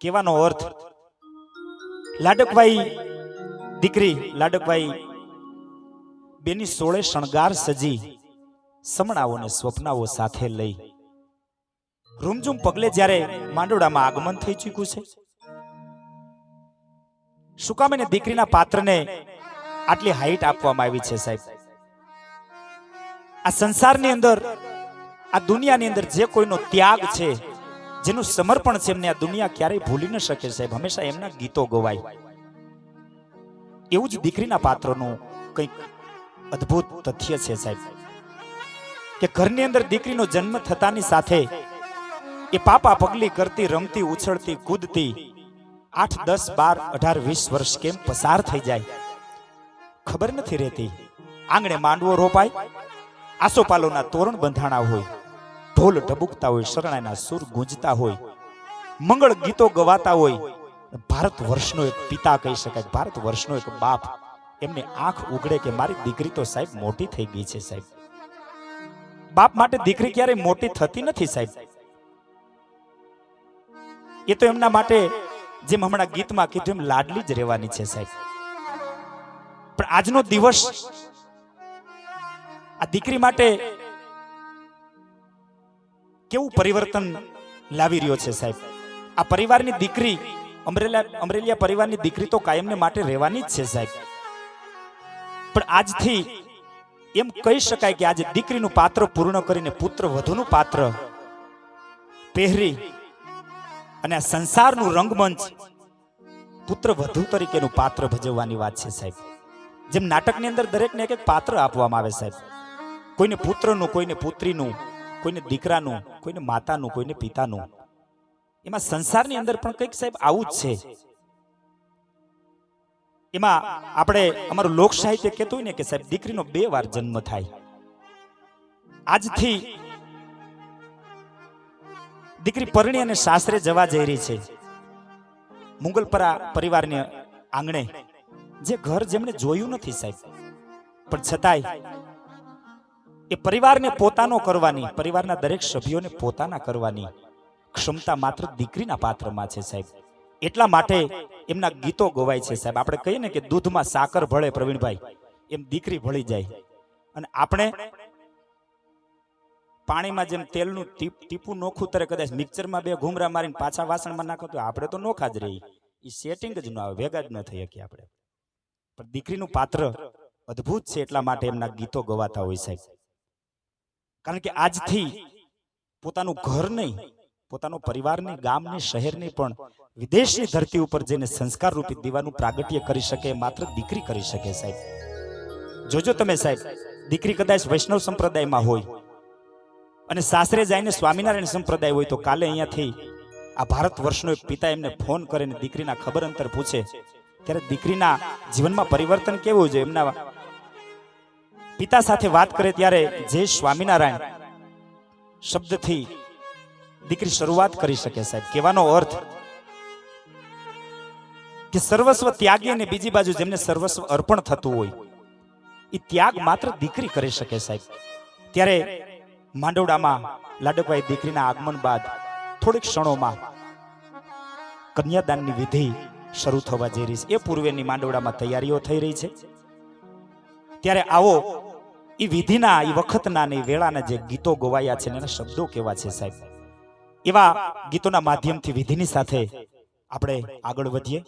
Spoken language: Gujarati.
કહેવાનો અર્થ? લાડકભાઈ, દીકરી, લાડકભાઈ, બેની સોળે શણગાર સજી સમણાઓને સ્વપ્નાઓ સાથે લઈ. રૂમઝૂમ પગલે જ્યારે માંડોડામાં આગમન થઈ ચૂક્યું છે શું કામ એને દીકરીના પાત્રને આટલી હાઈટ આપવામાં આવી છે સાહેબ. આ સંસારની અંદર, આ દુનિયાની અંદર જે કોઈનો ત્યાગ છે જેનું સમર્પણ છે એમને આ દુનિયા ક્યારેય ભૂલી ન શકે સાહેબ. હંમેશા એમના ગીતો ગવાય. એવું જ દીકરીના પાત્રનું કંઈક અદ્ભુત તથ્ય છે સાહેબ. કે ઘરની અંદર દીકરીનો જન્મ થતાની સાથે એ પાપા પગલી કરતી, રમતી, ઉછળતી, કૂદતી, આઠ, દસ, બાર, અઢાર, વીસ વર્ષ કેમ પસાર થઈ જાય? ખબર નથી રહેતી. આંગણે માંડવો રોપાય, આસોપાલોના તોરણ બંધાણા હોય. ઢોલ ઢબુકતા હોય, શરણાઈના સુર ગુંજતા હોય, મંગળ ગીતો ગવાતા હોય. ભારત વર્ષનો એક પિતા કહી શકાય, ભારત વર્ષનો એક બાપ. એમને આંખ ઉઘડે કે મારી દીકરી તો સાહેબ મોટી થઈ ગઈ છે સાહેબ. બાપ માટે દીકરી ક્યારેય મોટી થતી નથી સાહેબ. એ તો એમના માટે જેમ હમણાં ગીતમાં કીધું એમ લાડલી જ રહેવાની છે સાહેબ. પણ આજનો દિવસ આ દીકરી માટે કેવું પરિવર્તન લાવી રહ્યો છે સાહેબ? આ પરિવારની દીકરી, અમરેલા, અમરેલિયા પરિવારની દીકરી તો કાયમને માટે રહેવાની જ છે સાહેબ. પણ આજથી એમ કહી શકાય કે આજે દીકરીનું પાત્ર પૂર્ણ કરીને પુત્ર વધુનું પાત્ર પહેરી અને આ સંસારનું રંગમંચ પુત્ર વધુ તરીકેનું પાત્ર ભજવવાની વાત છે સાહેબ. જેમ નાટકની અંદર દરેકને એક એક પાત્ર આપવામાં આવે સાહેબ. કોઈને પુત્રનું, કોઈને પુત્રીનું, કોઈને દીકરાનું કોઈને માતાનું કોઈને પિતાનું. એમાં સંસારની અંદર પણ કંઈક સાહેબ આવું જ છે. એમાં આપણે અમારું લોક સાહિત્ય કહેતું હોય ને કે સાહેબ દીકરીનો બે વાર જન્મ થાય. આજથી દીકરી પરણી અને સાસરે જવા જઈ રહી છે. મુગલપરા પરિવારને આંગણે. જે ઘર જેમણે જોયું નથી સાહેબ. પણ છતાંય એ પરિવારને પોતાનો કરવાની, પરિવારના દરેક સભ્યોને પોતાના કરવાની ક્ષમતા માત્ર દીકરીના પાત્રમાં છે સાહેબ. એટલા માટે એમના ગીતો ગવાય છે સાહેબ. આપણે કહીએ ને કે દૂધમાં સાકર ભળે પ્રવીણભાઈ, એમ દીકરી ભળી જાય. અને આપણે પાણીમાં જેમ તેલનું ટીપ નોખું તરે કદાચ મિક્સરમાં બે ઘૂમરા મારીને પાછા વાસણમાં નાખો તો આપણે તો નોખા જ રહી એ સેટિંગ જ ન આવે, ભેગા જ ન થઈ શકીએ આપણે. પણ દીકરીનું પાત્ર અદ્ભુત છે એટલા માટે એમના ગીતો ગવાતા હોય સાહેબ. કારણ કે આજથી પોતાનું ઘર નહીં, પોતાનો પરિવાર ને ગામની, શહેરની પણ વિદેશની ધરતી ઉપર જઈને સંસ્કાર રૂપી દીવાનું પ્રાગટ્ય કરી શકે, માત્ર દીકરી કરી શકે સાહેબ. જોજો તમે સાહેબ, દીકરી કદાચ વૈષ્ણવ સંપ્રદાયમાં હોય અને સાસરે જઈને સ્વામિનારાયણ સંપ્રદાય હોય તો કાલે અહીંયાથી આ ભારત વર્ષનો એક પિતા એમને ફોન કરીને દીકરીના ખબર અંતર પૂછે, ત્યારે દીકરીના જીવનમાં પરિવર્તન કેવું છે એમના પિતા સાથે વાત કરે ત્યારે જે સ્વામિનારાયણ શબ્દથી દીકરી શરૂઆત કરી શકે સાહેબ. કહેવાનો અર્થ કે સર્વસ્વ ત્યાગી અને બીજી બાજુ જેમને સર્વસ્વ અર્પણ થતું હોય એ ત્યાગ માત્ર દીકરી કરી શકે સાહેબ. ત્યારે માંડવડામાં લાડકભાઈ દીકરીના આગમન બાદ થોડીક ક્ષણોમાં કન્યાદાનની વિધિ શરૂ થવા જઈ રહી છે. એ પૂર્વેની માંડવડામાં તૈયારીઓ થઈ રહી છે. ત્યારે આવો એ વિધિના એ વખતના ને વેળાના જે ગીતો ગવાયા છે એના શબ્દો કેવા છે સાહેબ? એવા ગીતોના માધ્યમથી વિધિની સાથે આપણે આગળ વધીએ.